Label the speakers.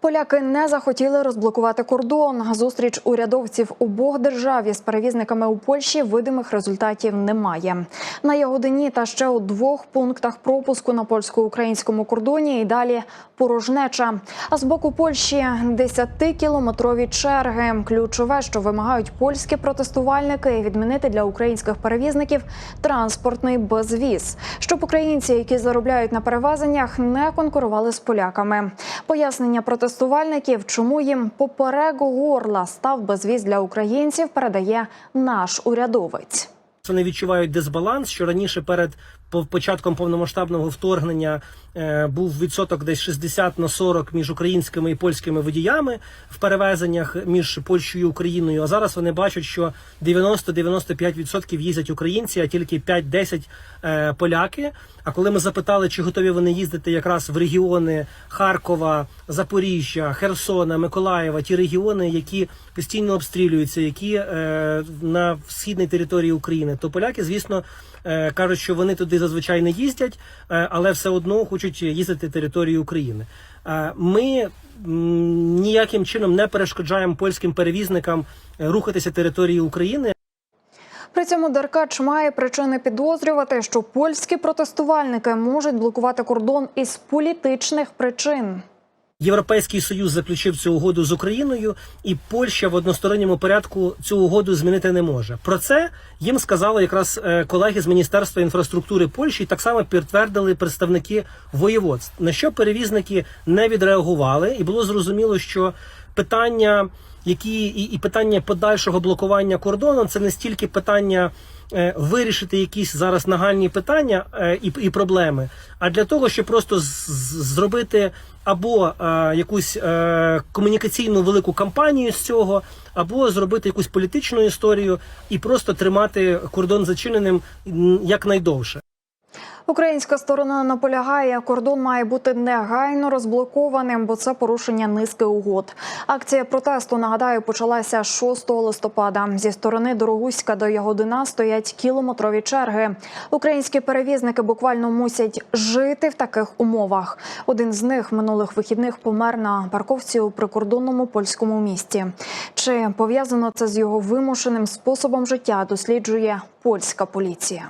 Speaker 1: Поляки не захотіли розблокувати кордон. Зустріч урядовців обох держав із перевізниками у Польщі видимих результатів немає. На Ягодині та ще у двох пунктах пропуску на польсько-українському кордоні і далі порожнеча. А з боку Польщі 10-кілометрові черги. Ключове, що вимагають польські протестувальники, відмінити для українських перевізників транспортний безвіз, щоб українці, які заробляють на перевезеннях, не конкурували з поляками. Пояснення протестувальників, чому їм поперек горла став безвіз для українців, передає наш урядовець.
Speaker 2: Вони відчувають дисбаланс, що раніше перед початком повномасштабного вторгнення е, був відсоток десь 60 на 40 між українськими і польськими водіями в перевезеннях між Польщею і Україною. А зараз вони бачать, що 90-95% їздять українці, а тільки 5-10 е, поляки. А коли ми запитали, чи готові вони їздити якраз в регіони Харкова, Запоріжжя, Херсона, Миколаєва, ті регіони, які постійно обстрілюються, які е, на східній території України, то поляки, звісно, кажуть, що вони туди зазвичай не їздять, е, але все одно хочуть їздити територією України. Е, Ми ніяким чином не перешкоджаємо польським перевізникам е, рухатися територією України.
Speaker 1: При цьому Деркач має причини підозрювати, що польські протестувальники можуть блокувати кордон із політичних причин.
Speaker 2: Європейський союз заключив цю угоду з Україною, і Польща в односторонньому порядку цю угоду змінити не може. Про це їм сказали якраз е, колеги з Міністерства інфраструктури Польщі. і Так само підтвердили представники воєводств. На що перевізники не відреагували, і було зрозуміло, що питання, які і, і питання подальшого блокування кордону, це не стільки питання. е, Вирішити якісь зараз нагальні питання е, і, і проблеми, а для того, щоб просто зробити або е, якусь е, комунікаційну велику кампанію з цього, або зробити якусь політичну історію і просто тримати кордон зачиненим якнайдовше.
Speaker 1: Українська сторона наполягає, кордон має бути негайно розблокованим, бо це порушення низки угод. Акція протесту нагадаю почалася 6 листопада. Зі сторони Дорогуська до Ягодина стоять кілометрові черги. Українські перевізники буквально мусять жити в таких умовах. Один з них минулих вихідних помер на парковці у прикордонному польському місті. Чи пов'язано це з його вимушеним способом життя? Досліджує польська поліція.